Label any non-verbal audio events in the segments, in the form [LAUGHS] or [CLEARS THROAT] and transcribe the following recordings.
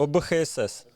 Yes? ОБХСС.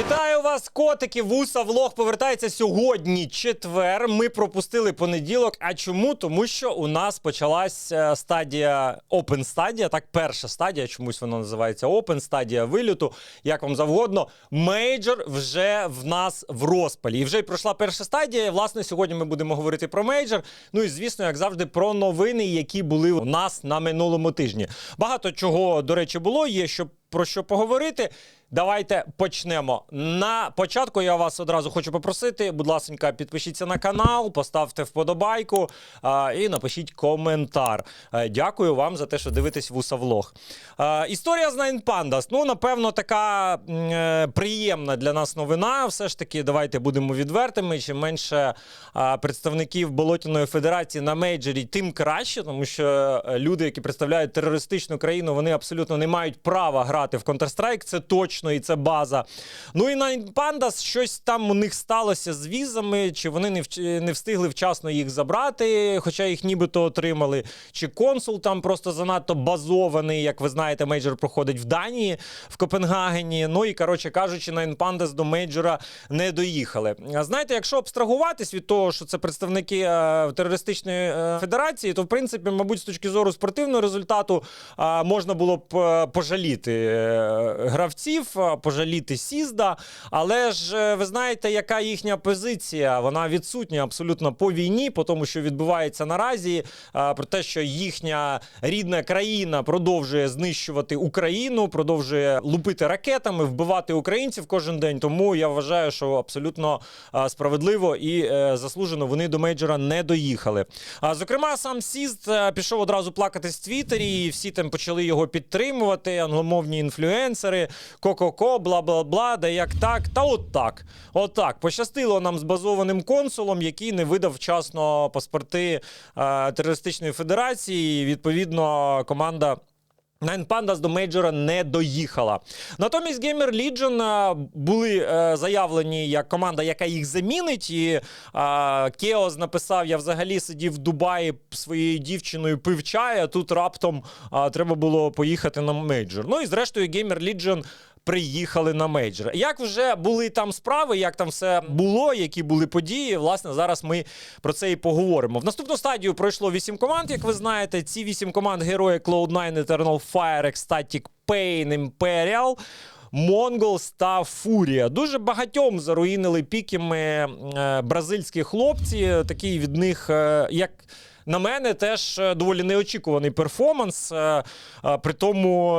Вітаю вас, котики! Вуса влог повертається сьогодні. Четвер. Ми пропустили понеділок. А чому? Тому що у нас почалась е, стадія Open стадія. Так, перша стадія, чомусь вона називається Open, стадія виліту, як вам завгодно. Мейджор вже в нас в розпалі. І вже й пройшла перша стадія. Власне, сьогодні ми будемо говорити про мейджор. Ну і звісно, як завжди, про новини, які були у нас на минулому тижні. Багато чого, до речі, було. Є що про що поговорити. Давайте почнемо. На початку я вас одразу хочу попросити, будь ласка, підпишіться на канал, поставте вподобайку а, і напишіть коментар. Е, Дякую вам за те, що дивитесь вусавлог. А, історія з Nine Pandas. Ну, напевно, така е, приємна для нас новина. Все ж таки, давайте будемо відвертими. Чим менше а, представників Болотяної Федерації на мейджорі, тим краще, тому що е, люди, які представляють терористичну країну, вони абсолютно не мають права грати в Counter-Strike. Це точно і це база. Ну і Nine Pandas, щось там у них сталося з візами, чи вони не, вч- не встигли вчасно їх забрати, хоча їх нібито отримали. Чи консул там просто занадто базований, як ви знаєте, мейджор проходить в Данії, в Копенгагені. Ну і коротше кажучи, Nine Pandas до мейджора не доїхали. Знаєте, якщо абстрагуватись від того, що це представники е, терористичної е, федерації, то в принципі, мабуть, з точки зору спортивного результату е, можна було б е, пожаліти е, гравців, пожаліти Сізда. Але ж е, ви знаєте, яка їхня позиція? Вона відсутня абсолютно по війні, по тому, що відбувається наразі, про те, що їхня рідна країна продовжує знищувати Україну, продовжує лупити ракетами, вбивати українців кожен день. Тому я вважаю, що абсолютно справедливо і е, заслужено вони до мейджора не доїхали. Зокрема, сам Сіст е, пішов одразу плакати в Твіттері, і всі там почали його підтримувати. Англомовні інфлюенсери, ко-ко-ко, бла-бла-бла, да як так, та от так. От так. Пощастило нам з базованим консулом, який не видав вчасно паспорти е, терористичної федерації. І, відповідно, команда. Nine Pandas до мейджора не доїхала. Натомість Gamer Legion е, були е, заявлені як команда, яка їх замінить. І Кеос написав: я взагалі сидів в Дубаї своєю дівчиною пив чай, а тут раптом е, треба було поїхати на мейджор. Ну і зрештою, Gamer Legion приїхали на мейджор. Як вже були там справи, як там все було, які були події. Власне, зараз ми про це і поговоримо. В наступну стадію пройшло вісім команд, як ви знаєте. Ці вісім команд герої Cloud9, Eternal Fire, Ecstatic Pain, Imperial. Mongols та Фурія. Дуже багатьом заруїнили піками е, бразильські хлопці. Такий від них, е, як на мене, теж е, доволі неочікуваний перформанс. Е, е, при тому,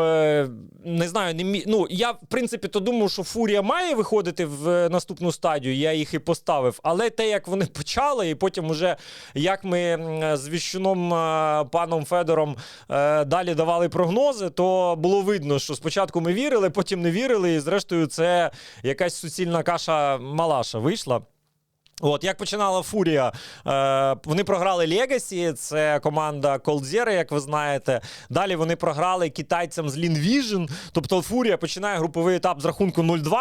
не знаю, не мі... ну, я в принципі то думав, що Фурія має виходити в наступну стадію. Я їх і поставив. Але те, як вони почали, і потім, уже як ми з віщуном паном Федором далі давали прогнози, то було видно, що спочатку ми вірили, потім не вірили, і зрештою, це якась суцільна каша малаша вийшла. От як починала Фурія, е, вони програли Legacy, це команда Coldzera, як ви знаєте. Далі вони програли китайцям з Linvision. Тобто Фурія починає груповий етап з рахунку 0-2,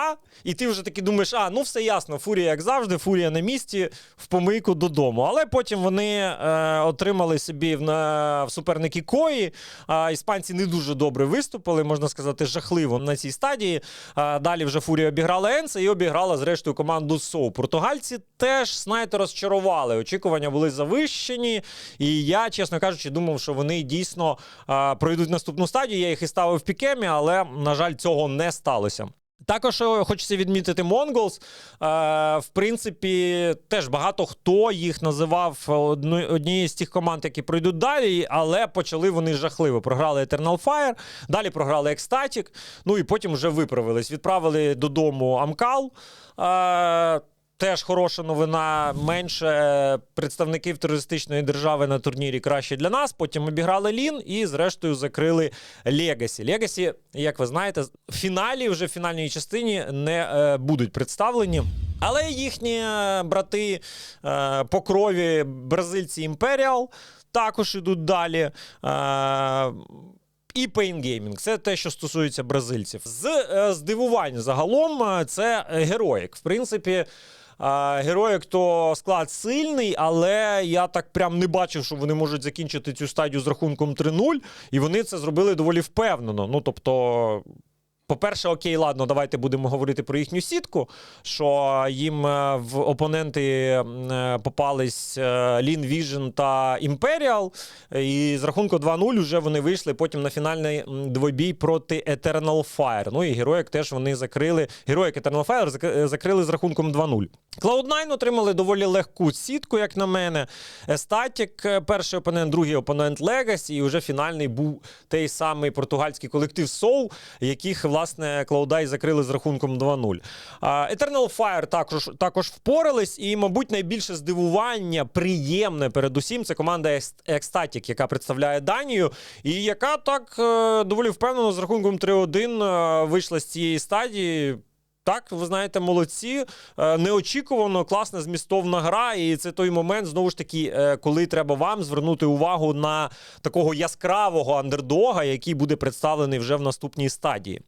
і ти вже таки думаєш, а ну все ясно, Фурія, як завжди, Фурія на місці в помийку додому. Але потім вони е, отримали собі в, на, в суперники Кої. А, іспанці не дуже добре виступили, можна сказати, жахливо на цій стадії. А, далі вже Фурія обіграла Енса і обіграла зрештою команду Соу. Португальці теж знаєте, розчарували. Очікування були завищені. І я, чесно кажучи, думав, що вони дійсно а, пройдуть наступну стадію. Я їх і ставив в пікемі, але на жаль, цього не сталося. Також е, хочеться відмітити Mongols. Е, в принципі, теж багато хто їх називав однією з тих команд, які пройдуть далі, але почали вони жахливо. Програли Eternal Fire, далі програли Ecstatic, ну і потім вже виправились. Відправили додому Амкал. Е, Теж хороша новина. Менше представників терористичної держави на турнірі краще для нас. Потім обіграли Лін і, зрештою, закрили Легасі. Легасі, як ви знаєте, в фіналі, вже в фінальній частині не е, будуть представлені. Але їхні е, брати е, по крові бразильці Імперіал також ідуть далі. Е, і Pain Gaming. Це те, що стосується бразильців. З е, здивувань загалом е, це Героїк. В принципі. А, Героїк то склад сильний, але я так прям не бачив, що вони можуть закінчити цю стадію з рахунком 3-0, і вони це зробили доволі впевнено. Ну тобто. По-перше, окей, ладно, давайте будемо говорити про їхню сітку. Що їм е, в опоненти е, попались е, Lean Vision та Imperial. І з рахунку 2-0 вже вони вийшли потім на фінальний двобій проти Eternal Fire. Ну і героїк теж вони закрили. Героїк Eternal Fire закрили з рахунком 2-0. Cloud9 отримали доволі легку сітку, як на мене. Статік, перший опонент, другий опонент Legacy, і вже фінальний був той самий португальський колектив Soul, яких, власне, Cloud9 закрили з рахунком 2-0. А, Eternal Fire також, також впорались, і, мабуть, найбільше здивування, приємне передусім, це команда Екстатік, яка представляє Данію, і яка так е, доволі впевнено з рахунком 3-1 е, вийшла з цієї стадії. Так, ви знаєте, молодці. Е, Неочікувано, класна змістовна гра. І це той момент, знову ж таки, е, коли треба вам звернути увагу на такого яскравого андердога, який буде представлений вже в наступній стадії.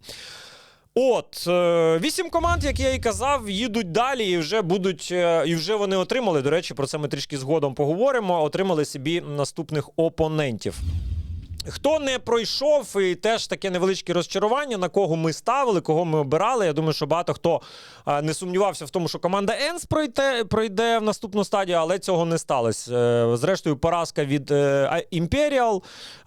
От, е, вісім команд, як я і казав, їдуть далі і вже будуть, і вже вони отримали. До речі, про це ми трішки згодом поговоримо. Отримали собі наступних опонентів. Хто не пройшов, і теж таке невеличке розчарування, на кого ми ставили, кого ми обирали. Я думаю, що багато хто не сумнівався в тому, що команда Енс пройде, пройде в наступну стадію, але цього не сталося. Е, Зрештою, поразка від е.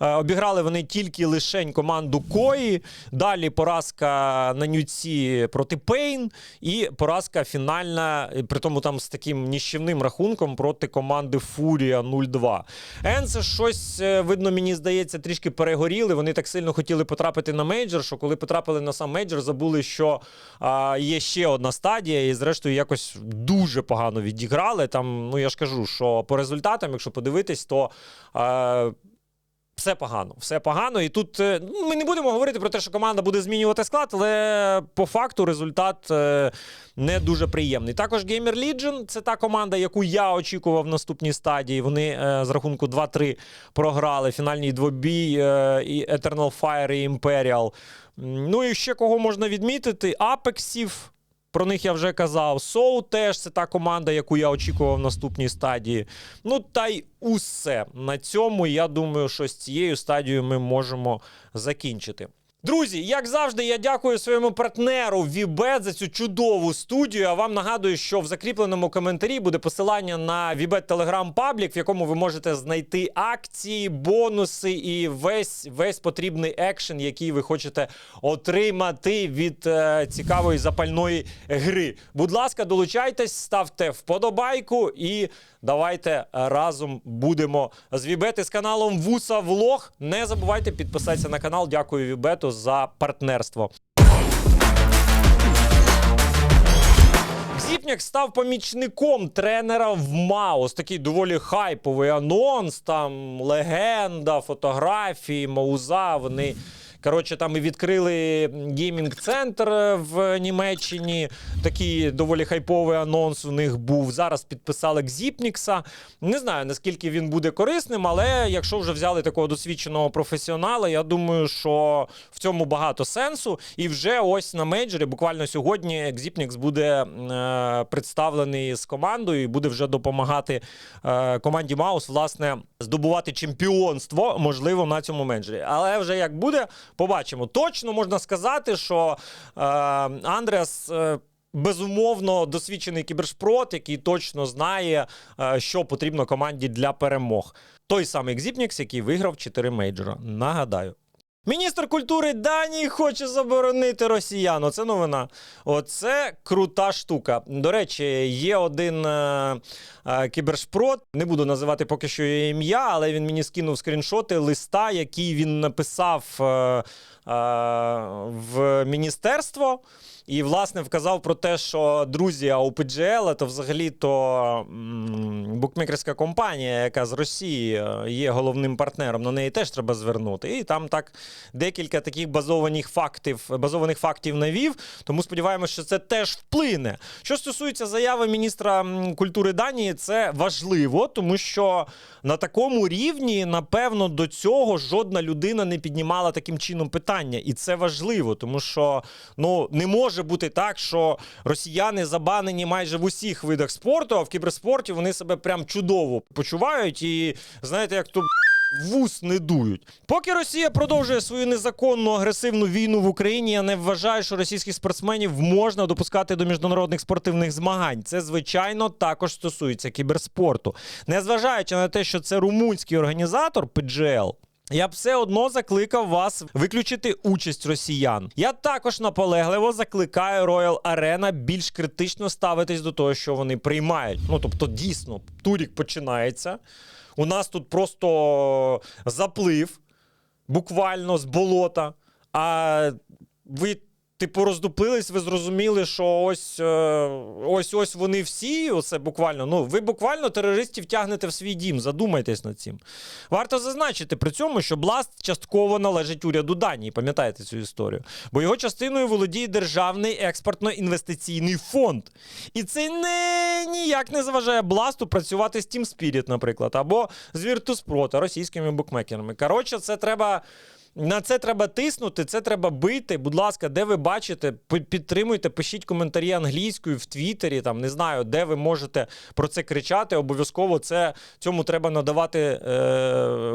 Е, Обіграли вони тільки лишень команду Кої. Далі поразка на нюці проти Пейн. І поразка фінальна, при тому там з таким ніщівним рахунком проти команди Фурія 0-2. Енс щось, е, видно, мені здається, трішки перегоріли. Вони так сильно хотіли потрапити на мейджор, що коли потрапили на сам мейджор, забули, що а, є ще одна стадія, і зрештою якось дуже погано відіграли. Там, ну я ж кажу, що по результатам, якщо подивитись, то. А, все погано, все погано. І тут е, ну, ми не будемо говорити про те, що команда буде змінювати склад, але по факту результат е, не дуже приємний. Також Gamer Legion це та команда, яку я очікував в наступній стадії. Вони е, з рахунку 2-3 програли фінальний двобій і Eternal Fire і Imperial. Ну і ще кого можна відмітити: Апексів. Про них я вже казав. Соу теж це та команда, яку я очікував в наступній стадії. Ну та й усе. На цьому я думаю, що з цією стадією ми можемо закінчити. Друзі, як завжди, я дякую своєму партнеру Вібет за цю чудову студію. А вам нагадую, що в закріпленому коментарі буде посилання на Вібет Телеграм Паблік, в якому ви можете знайти акції, бонуси і весь весь потрібний екшен, який ви хочете отримати від е, цікавої запальної гри. Будь ласка, долучайтесь, ставте вподобайку і давайте разом будемо з Вібет з каналом Вуса Влог. Не забувайте підписатися на канал. Дякую Вібету за партнерство. Зіпняк став помічником тренера в Маус. Такий доволі хайповий анонс, там легенда, фотографії, Мауза. Вони. Коротше, там і відкрили геймінг-центр в Німеччині. Такий доволі хайповий анонс у них був. Зараз підписали Гзіпнікса. Не знаю, наскільки він буде корисним, але якщо вже взяли такого досвідченого професіонала, я думаю, що в цьому багато сенсу. І вже ось на мейджорі, буквально сьогодні, Гзіпнікс буде е, представлений з командою і буде вже допомагати е, команді Маус, власне, здобувати чемпіонство, можливо, на цьому мейджорі. Але вже як буде, побачимо. Точно можна сказати, що е, Андреас. Е, Безумовно, досвідчений кібершпрот, який точно знає, е, що потрібно команді для перемог. Той самий Xipnix, який виграв 4 мейджора. Нагадаю. Міністр культури Данії хоче заборонити росіян. Оце новина. Оце крута штука. До речі, є один е, е, кібершпрот. Не буду називати поки що його ім'я, але він мені скинув скріншоти листа, який він написав е, е, в міністерство. І, власне, вказав про те, що друзі, а OpenGL це взагалі-то букмекерська компанія, яка з Росії е, є головним партнером. На неї теж треба звернути. І там так декілька таких базованих фактів, базованих фактів навів. Тому сподіваємося, що це теж вплине. Що стосується заяви міністра культури Данії, це важливо, тому що на такому рівні, напевно, до цього жодна людина не піднімала таким чином питання, і це важливо, тому що ну не може бути так, що росіяни забанені майже в усіх видах спорту, а в кіберспорті вони себе прям чудово почувають і знаєте, як то. Вус не дують. Поки Росія продовжує свою незаконну агресивну війну в Україні, я не вважаю, що російських спортсменів можна допускати до міжнародних спортивних змагань. Це звичайно також стосується кіберспорту. Незважаючи на те, що це румунський організатор PGL, я б все одно закликав вас виключити участь росіян. Я також наполегливо закликаю Royal Arena більш критично ставитись до того, що вони приймають. Ну тобто, дійсно, турік починається. У нас тут просто заплив, буквально з болота. А ви, типу, роздуплились, ви зрозуміли, що ось е, ось ось вони всі. Оце буквально. Ну, ви буквально терористів тягнете в свій дім. Задумайтесь над цим. Варто зазначити при цьому, що Бласт частково належить уряду Данії. Пам'ятаєте цю історію? Бо його частиною володіє державний експортно-інвестиційний фонд. І це не ніяк не заважає Бласту працювати з Team Spirit, наприклад, або з Virtus.pro, російськими букмекерами. Коротше, це треба. На це треба тиснути, це треба бити. Будь ласка, де ви бачите, підтримуйте, пишіть коментарі англійською в Твіттері, там не знаю, де ви можете про це кричати. Обов'язково це цьому треба надавати е,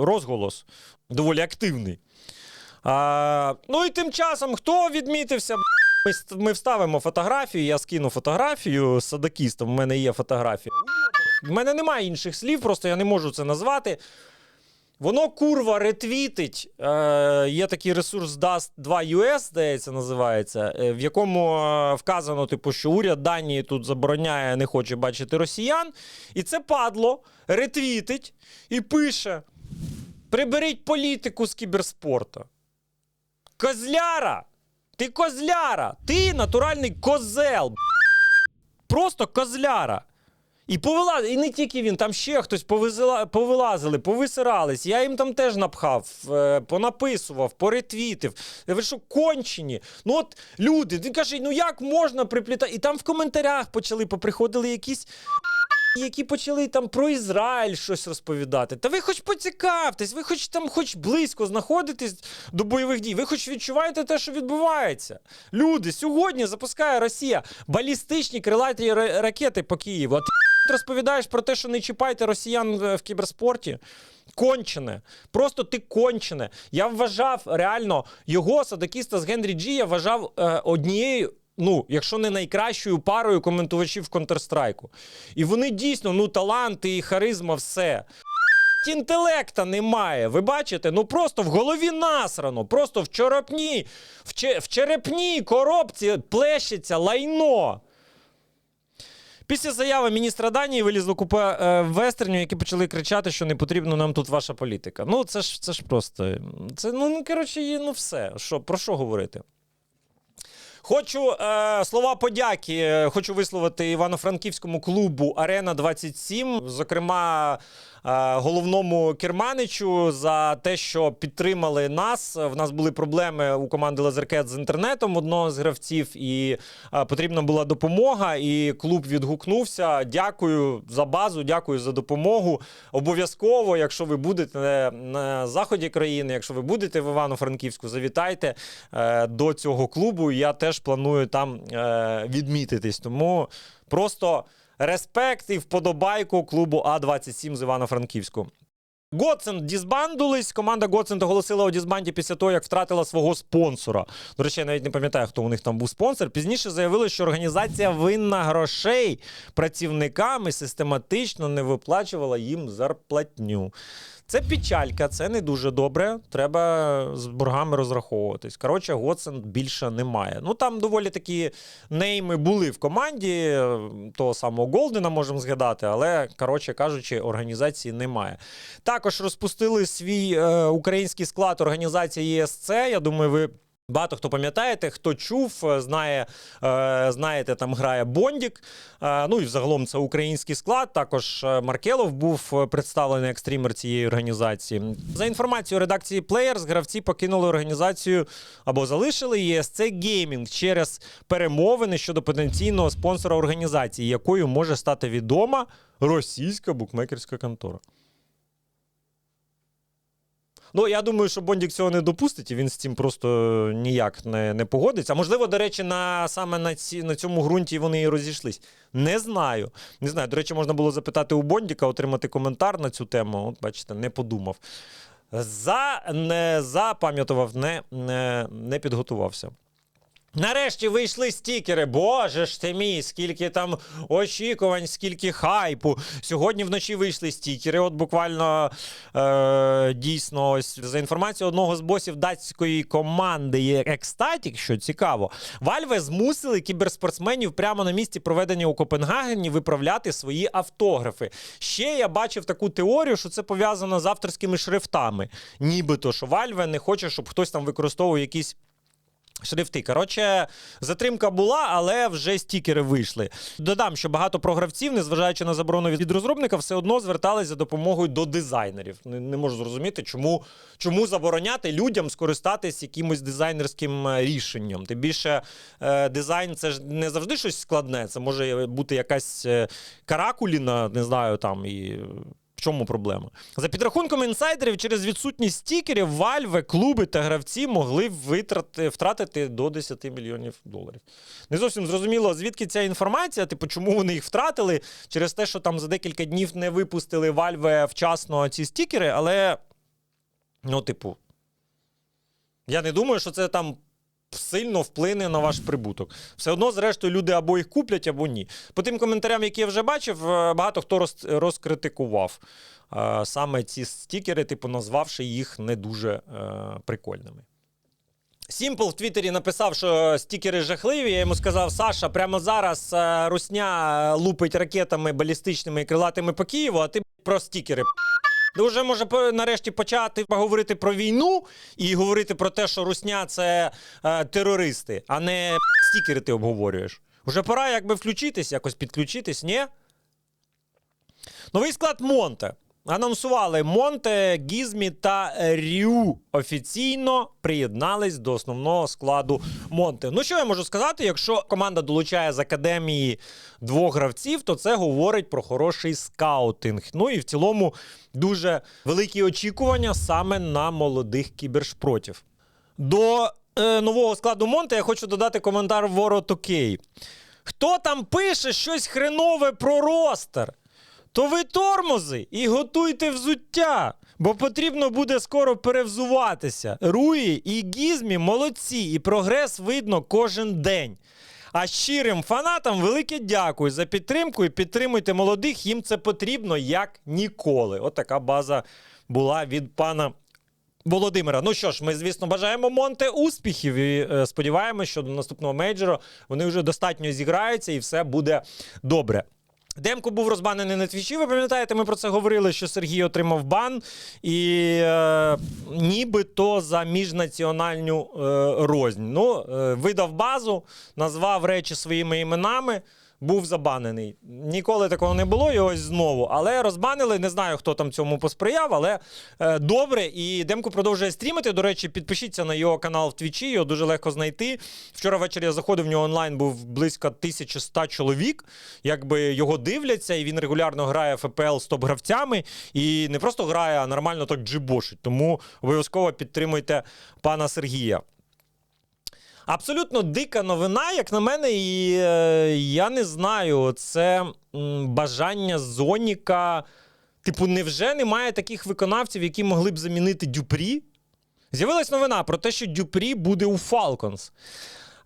розголос доволі активний. А, ну і тим часом, хто відмітився? Ми, ми вставимо фотографію, я скину фотографію з садокістом. У мене є фотографія. У мене немає інших слів, просто я не можу це назвати. Воно курва ретвітить. Е, є такий ресурс Dust 2 US, здається, називається, е, в якому е, вказано, типу, що уряд Данії тут забороняє, не хоче бачити росіян. І це падло ретвітить і пише: приберіть політику з кіберспорту. Козляра! Ти козляра! Ти натуральний козел! Просто козляра! І повила... і не тільки він, там ще хтось повизила... повилазили, повисирались. Я їм там теж напхав, е, понаписував, поретвітив. Ви що, кончені? Ну от люди, ти кажеш, ну як можна приплітати? І там в коментарях почали поприходили якісь. [LAUGHS] Які почали там про Ізраїль щось розповідати. Та ви хоч поцікавтесь, ви хоч там хоч близько знаходитесь до бойових дій, ви хоч відчуваєте те, що відбувається. Люди, сьогодні запускає Росія балістичні крилаті ракети по Києву. Розповідаєш про те, що не чіпайте росіян е, в кіберспорті. Кончене. Просто ти кончене. Я вважав реально його садокіста з Генрі Джі, я вважав е, однією. Ну, якщо не найкращою парою коментувачів Counter-Strike. І вони дійсно, ну, таланти і харизма, все. Інтелекта немає. Ви бачите? Ну просто в голові насрано, просто в че- в черепній коробці плещеться лайно. Після заяви міністра Данії вилізло купа е, вестернів, які почали кричати, що не потрібна нам тут ваша політика. Ну, це ж це ж просто. Це, ну, ну, коротше, ну все. Що, про що говорити? Хочу е, слова подяки. е, Хочу висловити Івано-Франківському клубу Арена 27, зокрема. Е, Головному керманичу за те, що підтримали нас. В нас були проблеми у команди Лазеркет з інтернетом одного з гравців, і е, потрібна була допомога. І клуб відгукнувся. Дякую за базу, дякую за допомогу. Обов'язково, якщо ви будете на заході країни, якщо ви будете в Івано-Франківську, завітайте е, до цього клубу. Я теж планую там відмітитись. Тому просто респект і вподобайку клубу А27 з Івано-Франківську. Гоцент дізбандулись. Команда Гоцент оголосила у дізбанді після того, як втратила свого спонсора. До речі, я навіть не пам'ятаю, хто у них там був спонсор. Пізніше заявили, що організація винна грошей працівникам і систематично не виплачувала їм зарплатню. Це печалька, це не дуже добре. Треба з боргами розраховуватись. Коротше, Готсен більше немає. Ну там доволі такі нейми були в команді. е, Того самого Голдена можемо згадати, але коротше кажучи, організації немає. Також розпустили свій е, український склад організації ЄСЦ. Я думаю, ви Багато хто пам'ятаєте, хто чув, е, знає, е, знаєте, там грає Бондік. Е, ну і взагалом це український склад. Також Маркелов був представлений як стрімер цієї організації. За інформацією редакції Players, гравці покинули організацію або залишили ESC Gaming через перемовини щодо потенційного спонсора організації, якою може стати відома російська букмекерська контора. Ну, я думаю, що Бондік цього не допустить, і він з цим просто ніяк не, не погодиться. А можливо, до речі, на, саме на, ці, на цьому ґрунті вони і розійшлись. Не знаю. Не знаю. До речі, можна було запитати у Бондіка, отримати коментар на цю тему. От, бачите, не подумав. За, не запам'ятував, не, не, не підготувався. Нарешті вийшли стікери. Боже ж ти мій, скільки там очікувань, скільки хайпу. Сьогодні вночі вийшли стікери. От буквально е, дійсно, ось за інформацією одного з босів датської команди є Екстатік, що цікаво, Вальве змусили кіберспортсменів прямо на місці проведення у Копенгагені виправляти свої автографи. Ще я бачив таку теорію, що це пов'язано з авторськими шрифтами. Нібито що Вальве не хоче, щоб хтось там використовував якісь. Шрифти. Коротше, затримка була, але вже стікери вийшли. Додам, що багато програвців, незважаючи на заборону від розробника, все одно звертались за допомогою до дизайнерів. Не, не можу зрозуміти, чому, чому забороняти людям скористатись якимось дизайнерським е, рішенням. Тим більше е, дизайн це ж не завжди щось складне. Це може бути якась е, каракуліна, не знаю, там і. В чому проблема? За підрахунком інсайдерів, через відсутність стікерів, Вальве, клуби та гравці могли витрати, втратити до 10 мільйонів доларів. Не зовсім зрозуміло, звідки ця інформація, типу, чому вони їх втратили, через те, що там за декілька днів не випустили Вальве вчасно ці стікери, але, ну, типу, я не думаю, що це там. Сильно вплине на ваш прибуток. Все одно, зрештою, люди або їх куплять, або ні. По тим коментарям, які я вже бачив, е, багато хто роз, розкритикував е, саме ці стікери, типу, назвавши їх не дуже е, прикольними. Сімпл в Твіттері написав, що стікери жахливі. Я йому сказав: Саша, прямо зараз русня лупить ракетами балістичними і крилатими по Києву, а ти про стікери. Ну, вже може нарешті почати говорити про війну і говорити про те, що русня це е, терористи, а не стікери ти обговорюєш. Уже пора якби включитись, якось підключитись, ні? Новий склад Монте. Анонсували Монте, Гізмі та Рю офіційно приєднались до основного складу Монте. Ну що я можу сказати, якщо команда долучає з академії двох гравців, то це говорить про хороший скаутинг. Ну і в цілому дуже великі очікування саме на молодих кібершпротів. До е, нового складу Монте я хочу додати коментар Ворот Окей. Хто там пише щось хренове про ростер? То ви тормози і готуйте взуття, бо потрібно буде скоро перевзуватися. Руї і Гізмі молодці, і прогрес видно кожен день. А щирим фанатам велике дякую за підтримку і підтримуйте молодих, їм це потрібно як ніколи. От така база була від пана Володимира. Ну що ж, ми, звісно, бажаємо Монте успіхів і е, сподіваємося, що до наступного мейджору вони вже достатньо зіграються і все буде добре. Демко був розбанений на твічі. Ви пам'ятаєте, ми про це говорили, що Сергій отримав бан, і е, нібито за міжнаціональну е, рознь. Ну, е, видав базу, назвав речі своїми іменами. Був забанений. Ніколи такого не було, і ось знову. Але розбанили. Не знаю, хто там цьому посприяв, але е, добре. І Демко продовжує стрімити. До речі, підпишіться на його канал в Твічі, його дуже легко знайти. Вчора ввечері я заходив в нього онлайн, був близько 1100 чоловік. Якби його дивляться, і він регулярно грає ФПЛ з топ-гравцями. І не просто грає, а нормально так джибошить. Тому обов'язково підтримуйте пана Сергія. Абсолютно дика новина, як на мене, і е, я не знаю, це бажання Зоніка. Типу, невже немає таких виконавців, які могли б замінити Дюпрі? З'явилась новина про те, що Дюпрі буде у Falcons.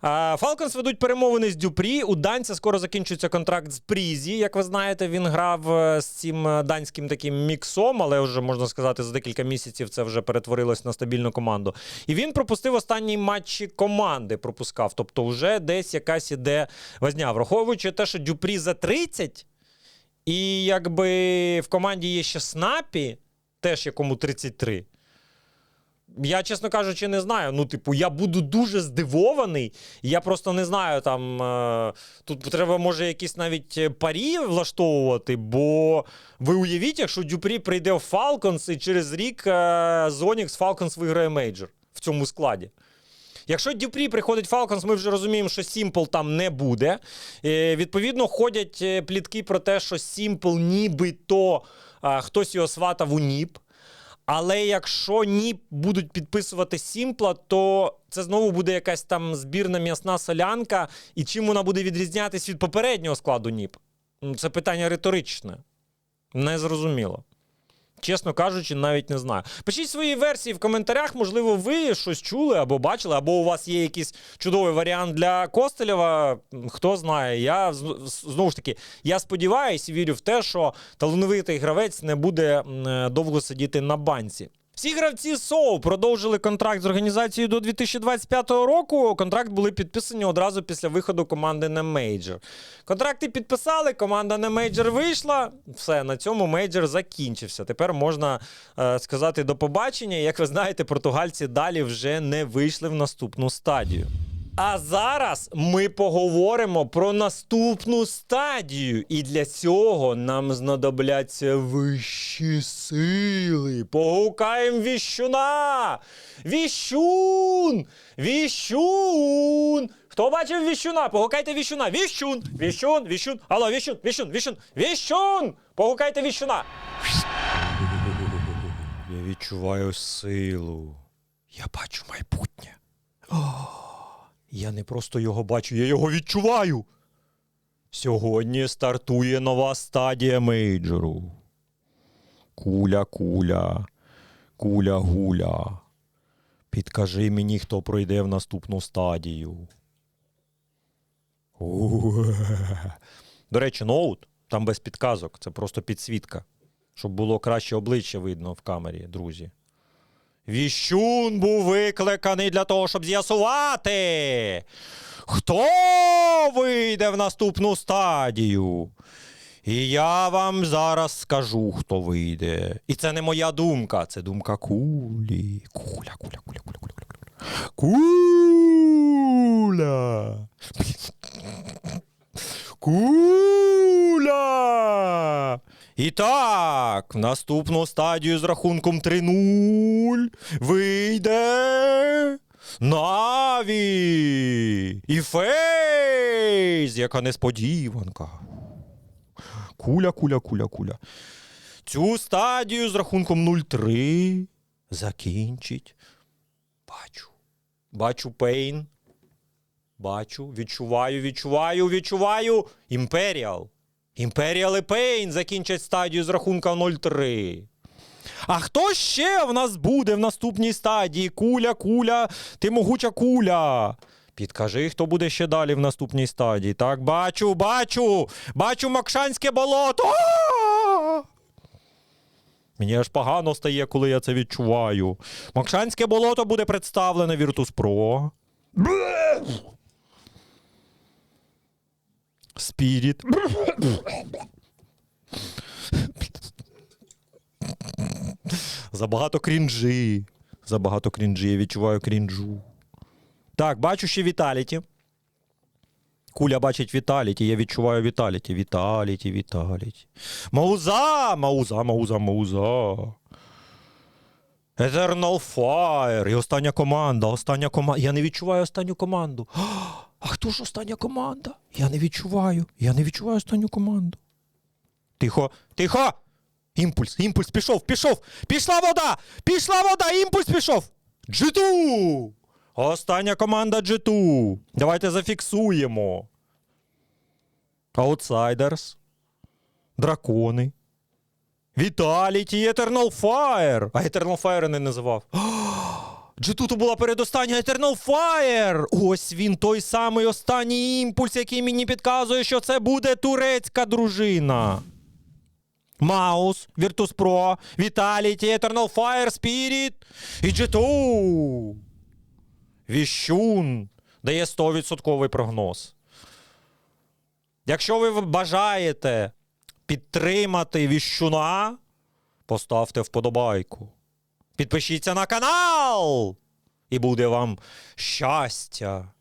Falcons ведуть перемовини з Дюпрі. У данця скоро закінчується контракт з Прізі. Як ви знаєте, він грав е, з цим е, данським таким міксом, але вже можна сказати, за декілька місяців це вже перетворилось на стабільну команду. І він пропустив останні матчі команди. Пропускав. Тобто, вже десь якась іде возня. Враховуючи те, що Дюпрі за 30, і якби в команді є ще Снапі, теж якому 33. Я, чесно кажучи, не знаю. Ну, типу, я буду дуже здивований. Я просто не знаю там. Е, тут треба, може, якісь навіть е, парі влаштовувати, бо ви уявіть, якщо Дюпрі прийде в Falcons і через рік е, Zonix Falcons виграє мейджор в цьому складі. Якщо Дюпрі приходить Falcons, ми вже розуміємо, що Сімпл там не буде. Е, відповідно, ходять е, плітки про те, що Сімпл нібито е, хтось його сватав у Ніп. Але якщо ні будуть підписувати Сімпла, то це знову буде якась там збірна м'ясна солянка. І чим вона буде відрізнятися від попереднього складу НІП? Це питання риторичне. Незрозуміло. Чесно кажучи, навіть не знаю. Пишіть свої версії в коментарях. Можливо, ви щось чули або бачили, або у вас є якийсь чудовий варіант для Костелєва. Хто знає. Я знову ж таки, я сподіваюся вірю в те, що талановитий гравець не буде е, довго сидіти на банці. Всі гравці СОУ продовжили контракт з організацією до 2025 року. Контракт були підписані одразу після виходу команди на мейджор. Контракти підписали, команда на мейджор вийшла. Все, на цьому мейджор закінчився. Тепер можна е, сказати до побачення. Як ви знаєте, португальці далі вже не вийшли в наступну стадію. А зараз ми поговоримо про наступну стадію. І для цього нам знадобляться вищі сили. Погукаємо віщуна! Віщун! Віщун! Хто бачив віщуна? Погукайте віщуна! Віщун! Віщун! Віщун! Алло, віщун! Віщун! Віщун! Віщун! Погукайте віщуна! Я відчуваю силу. Я бачу майбутнє. Я не просто його бачу, я його відчуваю. Сьогодні стартує нова стадія мейджору. Куля, куля, куля, гуля. Підкажи мені, хто пройде в наступну стадію. [LAUGHS] До речі, ноут там без підказок, це просто підсвітка. Щоб було краще обличчя видно в камері, друзі. Віщун був викликаний для того, щоб з'ясувати, хто вийде в наступну стадію. І я вам зараз скажу, хто вийде. І це не моя думка, це думка кулі. Куля, куля, куля, куля, куля, куля. Куля. Куля. І так, в наступну стадію з рахунком 3-0 вийде Наві і Фейз, яка несподіванка. Куля, куля, куля, куля. Цю стадію з рахунком 0-3 закінчить. Бачу. Бачу Пейн. Бачу, відчуваю, відчуваю, відчуваю. Імперіал. Імперіал і Пейн закінчать стадію з рахунка 0-3. А хто ще в нас буде в наступній стадії? Куля, куля, ти могуча куля. Підкажи, хто буде ще далі в наступній стадії. Так, бачу, бачу, бачу Макшанське болото. Мені аж погано стає, коли я це відчуваю. Макшанське болото буде представлене Virtus Pro. Спіріт. Забагато крінжі. Забагато крінжі. Я відчуваю крінжу. Так, бачу ще Віталіті. Куля бачить Віталіті, я відчуваю Віталіті. Віталіті, Віталіті. Мауза! Мауза, Мауза, Мауза. Eternal Fire. І остання команда. Остання команда. Я не відчуваю останню команду. А хто ж остання команда? Я не відчуваю. Я не відчуваю останню команду. Тихо, тихо! Імпульс, імпульс пішов, пішов! Пішла вода! Пішла вода! Імпульс пішов! Джиту! Остання команда G2. Давайте зафіксуємо. Outsiders. Дракони. Віталіті, Eternal Fire. А Eternal Fire не називав. G2 то була передостання Eternal Fire. Ось він, той самий останній імпульс, який мені підказує, що це буде турецька дружина. Маус, Virtus Pro, Vitality, Eternal Fire, Spirit і G2. Віщун дає 100% прогноз. Якщо ви бажаєте підтримати віщуна, поставте вподобайку. Підпишіться на канал! І буде вам щастя.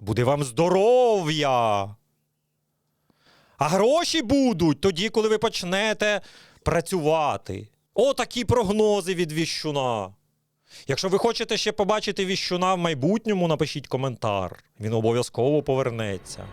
Буде вам здоров'я. А гроші будуть тоді, коли ви почнете працювати. О, такі прогнози від віщуна. Якщо ви хочете ще побачити віщуна в майбутньому, напишіть коментар. Він обов'язково повернеться.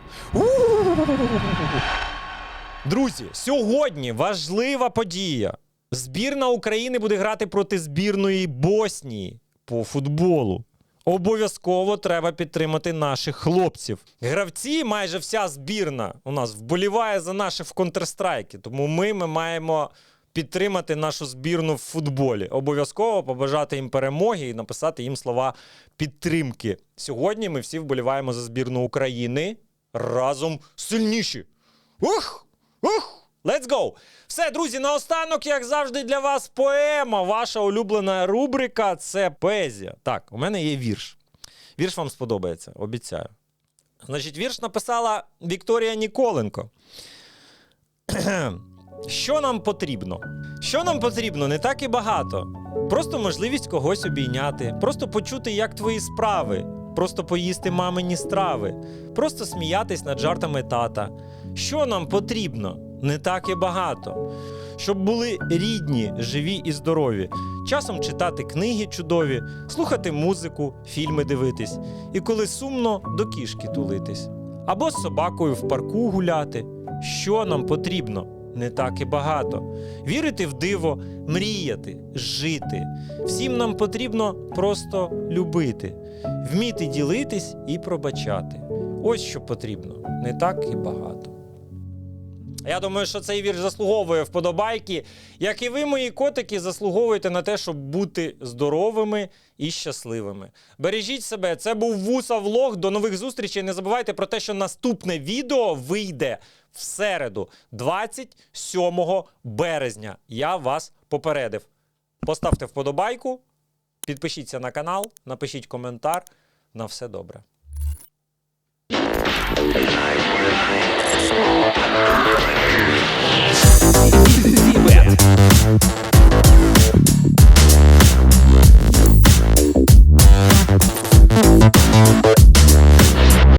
Друзі, сьогодні важлива подія. Збірна України буде грати проти збірної Боснії по футболу. Обов'язково треба підтримати наших хлопців. Гравці, майже вся збірна у нас вболіває за наших в Counter-Strike, тому ми, ми маємо підтримати нашу збірну в футболі. Обов'язково побажати їм перемоги і написати їм слова підтримки. Сьогодні ми всі вболіваємо за збірну України разом сильніші. Ух! Ух! Let's go! Все, друзі, наостанок, як завжди, для вас поема. Ваша улюблена рубрика це поезія. Так, у мене є вірш. Вірш вам сподобається, обіцяю. Значить, вірш написала Вікторія Ніколенко. [CLEARS THROAT] Що нам потрібно? Що нам потрібно? Не так і багато. Просто можливість когось обійняти, просто почути, як твої справи, просто поїсти мамині страви, просто сміятись над жартами тата. Що нам потрібно? Не так і багато. Щоб були рідні, живі і здорові. Часом читати книги чудові, слухати музику, фільми дивитись, і коли сумно, до кішки тулитись. Або з собакою в парку гуляти. Що нам потрібно? Не так і багато. Вірити в диво, мріяти, жити. Всім нам потрібно просто любити, вміти ділитись і пробачати. Ось що потрібно, не так і багато. Я думаю, що цей вірш заслуговує вподобайки, як і ви, мої котики, заслуговуєте на те, щоб бути здоровими і щасливими. Бережіть себе, це був Вуса Влог. До нових зустрічей. Не забувайте про те, що наступне відео вийде в середу, 27 березня. Я вас попередив. Поставте вподобайку, підпишіться на канал, напишіть коментар. На все добре. Thank